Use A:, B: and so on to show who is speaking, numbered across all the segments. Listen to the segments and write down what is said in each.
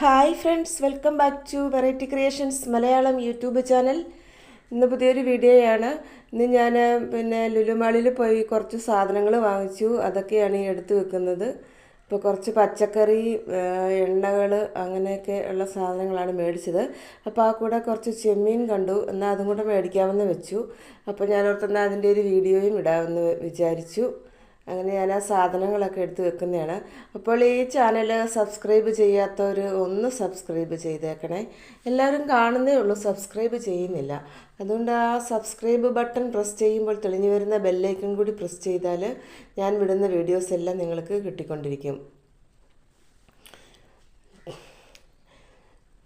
A: Hi friends welcome back to variety creations Malayalam YouTube channel ഇന്ന് പുതിയൊരു വീഡിയോയാണ് ഇന്ന് ഞാൻ പിന്നെ ലുലുമാളിൽ പോയി കുറച്ച് സാധനങ്ങൾ വാങ്ങിച്ചു. അതൊക്കെയാണ് ഈ എടുത്തു വെക്കുന്നത്. ഇപ്പോൾ കുറച്ച് പച്ചക്കറി എണ്ണകൾ അങ്ങനെയൊക്കെ ഉള്ള സാധനങ്ങളാണ് മേടിച്ചത്. അപ്പോൾ ആ കൂടെ കുറച്ച് ചെമ്മീൻ കണ്ടു. എന്നാൽ അതും കൂടെ മേടിക്കാമെന്ന് വെച്ചു. അപ്പോൾ ഞാൻ ഓർത്തെന്നാൽ അതിന്റെ ഒരു വീഡിയോയും ഇടാമെന്ന് വിചാരിച്ചു. അങ്ങനെ ഞാൻ ആ സാധനങ്ങളൊക്കെ എടുത്ത് വെക്കുന്നതാണ്. അപ്പോൾ ഈ ചാനൽ സബ്സ്ക്രൈബ് ചെയ്യാത്തവർ ഒന്ന് സബ്സ്ക്രൈബ് ചെയ്തേക്കണേ. എല്ലാവരും കാണുന്നേ ഉള്ളൂ സബ്സ്ക്രൈബ് ചെയ്യുന്നില്ല. അതുകൊണ്ട് ആ സബ്സ്ക്രൈബ് ബട്ടൺ പ്രസ് ചെയ്യുമ്പോൾ തെളിഞ്ഞു വരുന്ന ബെല്ലൈക്കൺ കൂടി പ്രസ് ചെയ്താൽ ഞാൻ വിടുന്ന വീഡിയോസ് എല്ലാം നിങ്ങൾക്ക് കിട്ടിക്കൊണ്ടിരിക്കും.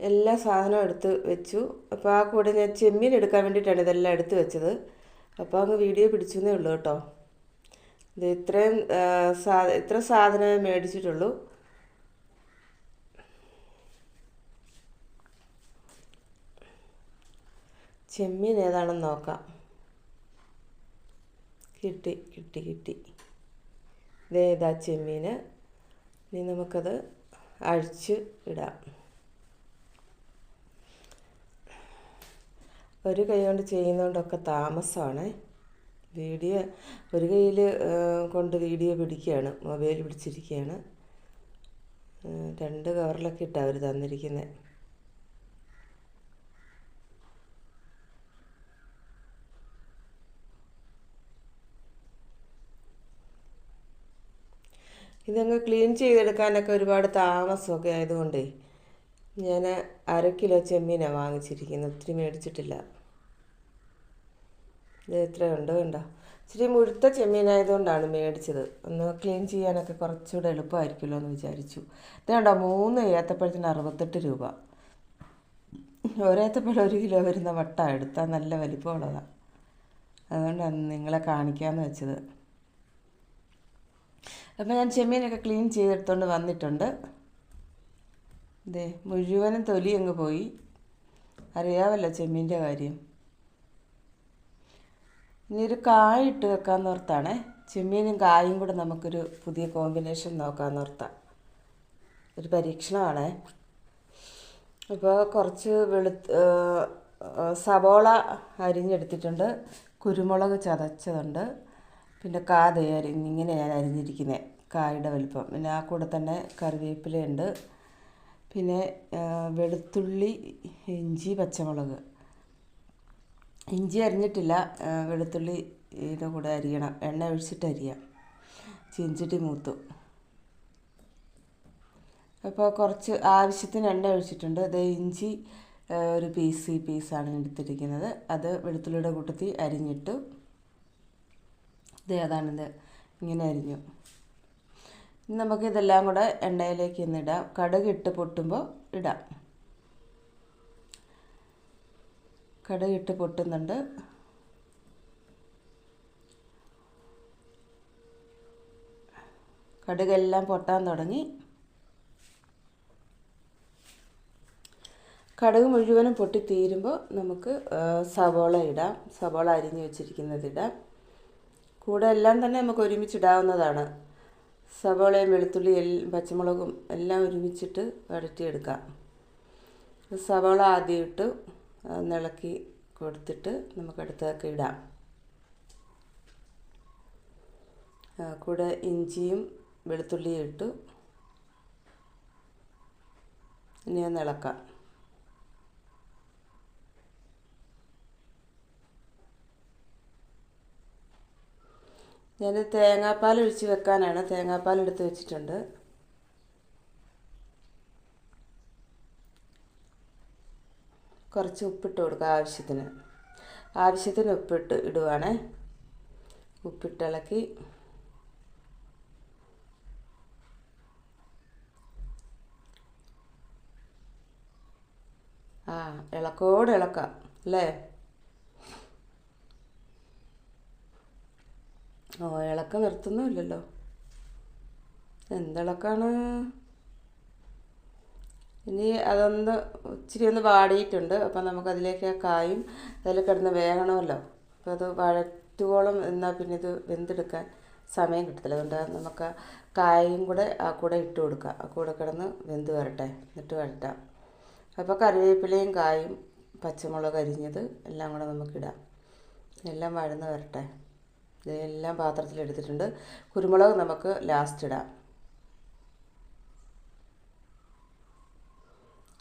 A: എല്ലാ സാധനവും എടുത്ത് വെച്ചു. അപ്പോൾ ആ കൂടെ ഞാൻ ചെമ്മീൻ എടുക്കാൻ വേണ്ടിയിട്ടാണ് ഇതെല്ലാം എടുത്ത് വെച്ചത്. അപ്പോൾ അങ്ങ് വീഡിയോ പിടിച്ചു എന്നേ ഉള്ളൂ കേട്ടോ. ഇത് ഇത്രയും സാ ഇത്ര സാധനമേ മേടിച്ചിട്ടുള്ളൂ. ചെമ്മീൻ ഏതാണെന്ന് നോക്കാം. കിട്ടി കിട്ടി കിട്ടി. ഇതേ ഇതാ ചെമ്മീൻ ഇനി നമുക്കത് അഴിച്ച് ഇടാം. ഒരു കൈ കൊണ്ട് ചെയ്യുന്നതുകൊണ്ടൊക്കെ താമസമാണ്. വീഡിയോ ഒരു കയ്യിൽ കൊണ്ട് വീഡിയോ പിടിക്കുകയാണ്. മൊബൈൽ പിടിച്ചിരിക്കുകയാണ്. രണ്ട് കവറിലൊക്കെ ഇട്ടാണ് അവർ തന്നിരിക്കുന്നത് ഇതങ്ങ് ക്ലീൻ ചെയ്തെടുക്കാനൊക്കെ ഒരുപാട് താമസമൊക്കെ ആയതുകൊണ്ടേ ഞാൻ അര കിലോ ചെമ്മീനാണ് വാങ്ങിച്ചിരിക്കുന്നത് ഒത്തിരി മേടിച്ചിട്ടില്ല. ഇത് ഉണ്ട് കണ്ടോ? ഇച്ചിരി മുഴുത്ത ചെമ്മീനായതുകൊണ്ടാണ് മേടിച്ചത്. ഒന്ന് ക്ലീൻ ചെയ്യാനൊക്കെ കുറച്ചുകൂടെ എളുപ്പമായിരിക്കുമല്ലോ എന്ന് വിചാരിച്ചു. ഇത് കണ്ടോ? മൂന്ന് ഏത്തപ്പഴത്തിന് അറുപത്തെട്ട് രൂപ. ഒരേത്തപ്പഴം ഒരു കിലോ വരുന്ന വട്ട എടുത്താൽ നല്ല വലിപ്പമുള്ളതാണ് അതുകൊണ്ടാണ് നിങ്ങളെ കാണിക്കാമെന്ന് വെച്ചത്. അപ്പോൾ ഞാൻ ചെമ്മീനൊക്കെ ക്ലീൻ ചെയ്തെടുത്തുകൊണ്ട് വന്നിട്ടുണ്ട്. ഇതേ മുഴുവനും തൊലി അങ്ങ് പോയി. അറിയാമല്ലോ ചെമ്മീന്റെ കാര്യം. ഇനി ഒരു കായ ഇട്ട് വെക്കാൻ ഓർത്താണേ. ചെമ്മീനും കായും കൂടെ നമുക്കൊരു പുതിയ കോമ്പിനേഷൻ നോക്കാൻ നിർത്താം ഒരു പരീക്ഷണമാണ്. അപ്പോൾ കുറച്ച് വെളുത്ത് സവോള അരിഞ്ഞെടുത്തിട്ടുണ്ട്. കുരുമുളക് ചതച്ചതുണ്ട്. പിന്നെ കാത അരിഞ്ഞിങ്ങനെ ഞാൻ അരിഞ്ഞിരിക്കുന്നത് കായുടെ വലിപ്പം. പിന്നെ ആ കൂടെ തന്നെ കറിവേപ്പിലയുണ്ട്. പിന്നെ വെളുത്തുള്ളി ഇഞ്ചി പച്ചമുളക്. ഇഞ്ചി അരിഞ്ഞിട്ടില്ല. വെളുത്തുള്ളിയുടെ കൂടെ അരിയണം. എണ്ണ ഒഴിച്ചിട്ട് അരിയാം. ചീഞ്ചട്ടി മൂത്തു. അപ്പോൾ കുറച്ച് ആവശ്യത്തിന് എണ്ണ ഒഴിച്ചിട്ടുണ്ട്. അത് ഇഞ്ചി ഒരു പീസ് ഈ പീസാണ് എടുത്തിരിക്കുന്നത്. അത് വെളുത്തുള്ളിയുടെ കൂട്ടത്തിൽ അരിഞ്ഞിട്ടു. ഇത്. ഏതാണിത് ഇങ്ങനെ അരിഞ്ഞു. ഇനി നമുക്ക് ഇതെല്ലാം കൂടെ എണ്ണയിലേക്ക് ഇന്നിടാം കടുക് ഇട്ട് പൊട്ടുമ്പോൾ ഇടാം. കടുകിട്ട് പൊട്ടുന്നുണ്ട്. കടുകെല്ലാം പൊട്ടാൻ തുടങ്ങി. കടുക് മുഴുവനും പൊട്ടി തീരുമ്പോൾ നമുക്ക് സവോള ഇടാം. സവോള അരിഞ്ഞു വെച്ചിരിക്കുന്നത് ഇടാം. കൂടെ എല്ലാം തന്നെ നമുക്ക് ഒരുമിച്ചിടാവുന്നതാണ്. സവോളയും വെളുത്തുള്ളി പച്ചമുളകും എല്ലാം ഒരുമിച്ചിട്ട് വഴറ്റിയെടുക്കാം. സവോള ആദ്യം ഇട്ട്. ഇളക്കി കൊടുത്തിട്ട് നമുക്ക് അടുത്തേക്ക് ഇടാം കൂടെ ഇഞ്ചിയും വെളുത്തുള്ളിയും ഇട്ടു. ഇനി ഒന്ന് ഇളക്കാം. ഞാൻ തേങ്ങാപ്പാൽ ഒഴിച്ച് വെക്കാനാണ് തേങ്ങാപ്പാൽ എടുത്ത് വെച്ചിട്ടുണ്ട്. കുറച്ച് ഉപ്പിട്ട് കൊടുക്കുക ആവശ്യത്തിന്. ആവശ്യത്തിന് ഉപ്പിട്ട് ഇടുവാണ്. ഉപ്പിട്ടിളക്കി ആ ഇളക്കോട് ഇളക്കാം അല്ലേ? ഓ ഇളക്കം നിർത്തുന്നുമില്ലല്ലോ. എന്തിളക്കാണ്? ഇനി അതൊന്ന് ഇച്ചിരി ഒന്ന് വാടിയിട്ടുണ്ട്. അപ്പം നമുക്കതിലേക്ക് ആ കായും അതിൽ കിടന്ന് വേകണമല്ലോ. അപ്പോൾ അത് വഴറ്റുവോളം എന്നാൽ പിന്നെ ഇത് വെന്തെടുക്കാൻ സമയം കിട്ടത്തില്ല. അതുകൊണ്ട് നമുക്ക് കായും കൂടെ ആ കൂടെ ഇട്ട് കൊടുക്കുക ആ കൂടെ കിടന്ന് വെന്ത് വരട്ടെ. എന്നിട്ട് വരട്ടാം അപ്പോൾ കറിവേപ്പിലയും കായും പച്ചമുളക് അരിഞ്ഞത് എല്ലാം കൂടെ നമുക്കിടാം. എല്ലാം വഴന്ന് വരട്ടെ. ഇതെല്ലാം പാത്രത്തിലെടുത്തിട്ടുണ്ട്. കുരുമുളക് നമുക്ക് ലാസ്റ്റ് ഇടാം.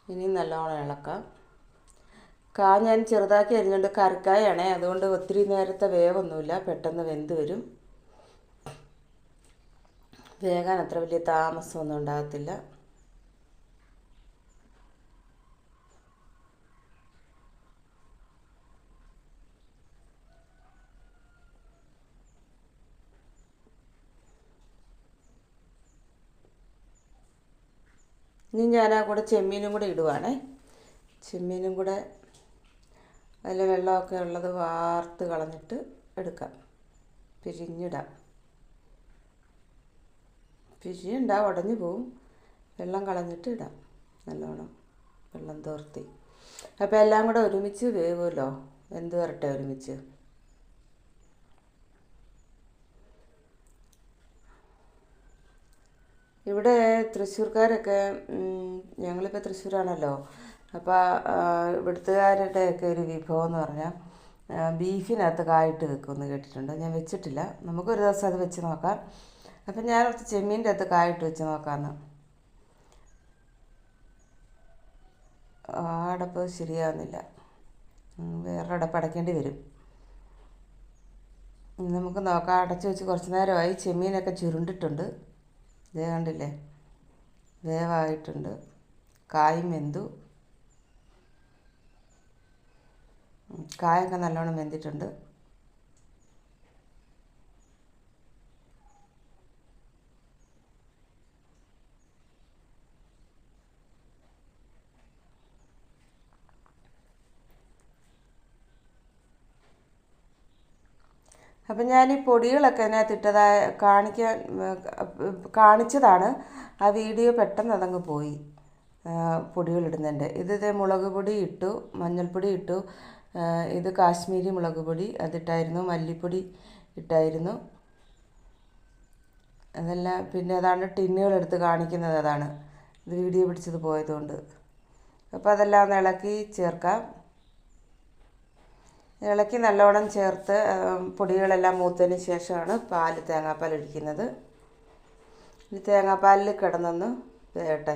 A: ഇനി നല്ലോണം ഇളക്കാം. കാ ഞാൻ ചെറുതാക്കി അരിഞ്ഞുകൊണ്ട് കറിക്കായാണേ. അതുകൊണ്ട് ഒത്തിരി നേരത്തെ വേവൊന്നുമില്ല. പെട്ടെന്ന് വെന്ത് വരും. വേകാൻ അത്ര വലിയ താമസമൊന്നും ഉണ്ടാകത്തില്ല. ഇനി ഞാൻ ആ കൂടെ ചെമ്മീനും കൂടെ ഇടുവാണേ. ചെമ്മീനും കൂടെ അതിൽ വെള്ളമൊക്കെ ഉള്ളത് വാർത്ത് കളഞ്ഞിട്ട് എടുക്കാം. പിരിഞ്ഞിടാം പിരിഞ്ഞുണ്ടാ ഉടഞ്ഞു പോവും. വെള്ളം കളഞ്ഞിട്ട് ഇടാം. നല്ലോണം വെള്ളം തോർത്തി. അപ്പോൾ എല്ലാം കൂടെ ഒരുമിച്ച് വേവുമല്ലോ? എന്ത് വരട്ടെ ഒരുമിച്ച്? ഇവിടെ തൃശ്ശൂർക്കാരൊക്കെ ഞങ്ങളിപ്പോൾ തൃശ്ശൂരാണല്ലോ. അപ്പോൾ ഇവിടുത്തുകാരുടെയൊക്കെ ഒരു വിഭവം എന്ന് പറഞ്ഞാൽ ബീഫിനകത്ത് കായിട്ട് വെക്കുമെന്ന് കേട്ടിട്ടുണ്ട്. ഞാൻ വെച്ചിട്ടില്ല. നമുക്കൊരു ദിവസം അത് വെച്ച് നോക്കാം. അപ്പം ഞാൻ കുറച്ച് ചെമ്മീന്റെ അകത്ത് കായിട്ട് വെച്ച് നോക്കാമെന്ന് അടപ്പ് ശരിയാവുന്നില്ല. വേറെ അടപ്പ് അടയ്ക്കേണ്ടി വരും. നമുക്ക് നോക്കാം. അടച്ചു വെച്ച് കുറച്ച് നേരമായി ചെമ്മീനൊക്കെ ചുരുണ്ടിട്ടുണ്ട്. ഇതേ കണ്ടില്ലേ? വേവായിട്ടുണ്ട്. കായും വെന്തു. കായൊക്കെ നല്ലോണം വെന്തിട്ടുണ്ട്. അപ്പം ഞാൻ ഈ പൊടികളൊക്കെ അതിനകത്ത് ഇട്ടതായ കാണിക്കാൻ കാണിച്ചതാണ്. ആ വീഡിയോ പെട്ടെന്ന് അതങ്ങ് പോയി പൊടികളിടുന്നുണ്ട് ഇത് ഇതേ മുളക് പൊടി ഇട്ടു മഞ്ഞൾപ്പൊടി ഇട്ടു. ഇത് കാശ്മീരി മുളക് പൊടി അതിട്ടായിരുന്നു മല്ലിപ്പൊടി ഇട്ടായിരുന്നു. അതെല്ലാം പിന്നെ അതാണ് ടിന്നുകളെടുത്ത് കാണിക്കുന്നത് അതാണ്. ഇത് വീഡിയോ പിടിച്ചത് പോയതുകൊണ്ട്. അപ്പോൾ അതെല്ലാം ഒന്ന് ഇളക്കി ചേർക്കാം. ഇളക്കി നല്ലോണം ചേർത്ത് പൊടികളെല്ലാം മൂത്തതിന് ശേഷമാണ് പാൽ തേങ്ങാപ്പാൽ ഒഴിക്കുന്നത്. ഇനി തേങ്ങാപ്പാലിൽ കിടന്നൊന്ന് വേട്ടെ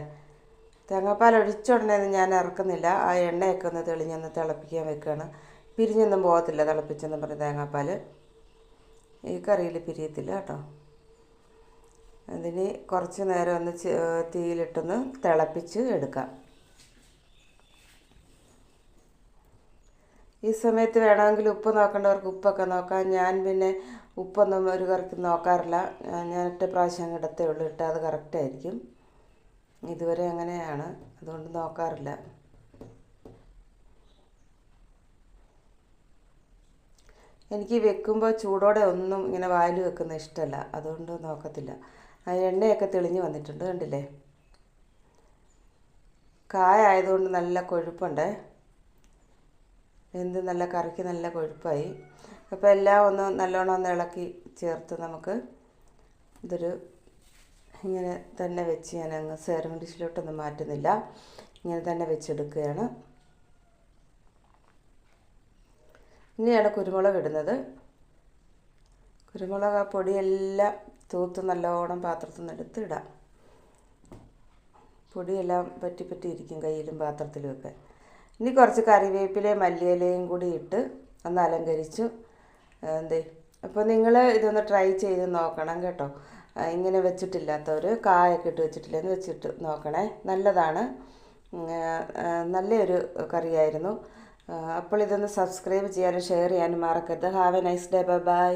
A: തേങ്ങാപ്പാൽ ഒഴിച്ച ഉടനെ ഞാൻ ഇറക്കുന്നില്ല. ആ എണ്ണയൊക്കെ ഒന്ന് തെളിഞ്ഞൊന്ന് തിളപ്പിക്കാൻ വെക്കുകയാണ് പിരിഞ്ഞൊന്നും പോകത്തില്ല തിളപ്പിച്ചെന്ന് പറഞ്ഞ് തേങ്ങാപ്പാൽ ഈ കറിയിൽ പിരിയത്തില്ല കേട്ടോ. അതിന് കുറച്ച് നേരം ഒന്ന് തീയിലിട്ടൊന്ന് തിളപ്പിച്ച് എടുക്കാം. ഈ സമയത്ത് വേണമെങ്കിൽ ഉപ്പ് നോക്കേണ്ടവർക്ക് ഉപ്പൊക്കെ നോക്കാം. ഞാൻ പിന്നെ ഉപ്പൊന്നും ഒരു കറിക്ക് നോക്കാറില്ല. ഞാൻ ഒറ്റ പ്രാവശ്യം ഇടത്തേ ഉള്ളൂ. ഇട്ടാൽ അത് കറക്റ്റായിരിക്കും ഇതുവരെ അങ്ങനെയാണ്. അതുകൊണ്ട് നോക്കാറില്ല. എനിക്ക് വെക്കുമ്പോൾ ചൂടോടെ ഒന്നും ഇങ്ങനെ വായിൽ വെക്കുന്ന ഇഷ്ടമല്ല. അതുകൊണ്ട് നോക്കത്തില്ല. എണ്ണയൊക്കെ തെളിഞ്ഞ് വന്നിട്ടുണ്ട്. കണ്ടില്ലേ? കായ ആയതുകൊണ്ട് നല്ല കൊഴുപ്പുണ്ട്? എന്ത് നല്ല കറിക്ക് നല്ല കൊഴുപ്പായി. അപ്പോൾ എല്ലാം ഒന്ന് നല്ലോണം ഒന്ന് ഇളക്കി ചേർത്ത് നമുക്ക് ഇതൊരു ഇങ്ങനെ തന്നെ വെച്ച് ഞാൻ അങ്ങ് സെർവിങ് ഡിഷിലോട്ടൊന്നും മാറ്റുന്നില്ല. ഇങ്ങനെ തന്നെ വെച്ചെടുക്കുകയാണ്. ഇനിയാണ് കുരുമുളക് ഇടുന്നത്. കുരുമുളക് ആ പൊടിയെല്ലാം തൂത്ത് നല്ലോണം പാത്രത്തിൽ നിന്ന് എടുത്ത് ഇടാം. പൊടിയെല്ലാം പറ്റി പറ്റി ഇരിക്കും കയ്യിലും പാത്രത്തിലും ഒക്കെ. ഇനി കുറച്ച് കറിവേപ്പിലയും മല്ലിയിലയും കൂടി ഇട്ട് ഒന്ന് അലങ്കരിച്ചു എന്തേ അപ്പോൾ നിങ്ങൾ ഇതൊന്ന് ട്രൈ ചെയ്ത് നോക്കണം കേട്ടോ. ഇങ്ങനെ വെച്ചിട്ടില്ലാത്തവർ കായൊക്കെ ഇട്ട് വെച്ചിട്ടില്ലെന്ന് വെച്ചിട്ട് നോക്കണേ. നല്ലതാണ്. നല്ലൊരു കറിയായിരുന്നു. അപ്പോൾ ഇതൊന്ന് സബ്സ്ക്രൈബ് ചെയ്യാനും ഷെയർ ചെയ്യാനും മറക്കരുത്. Have a nice day bye bye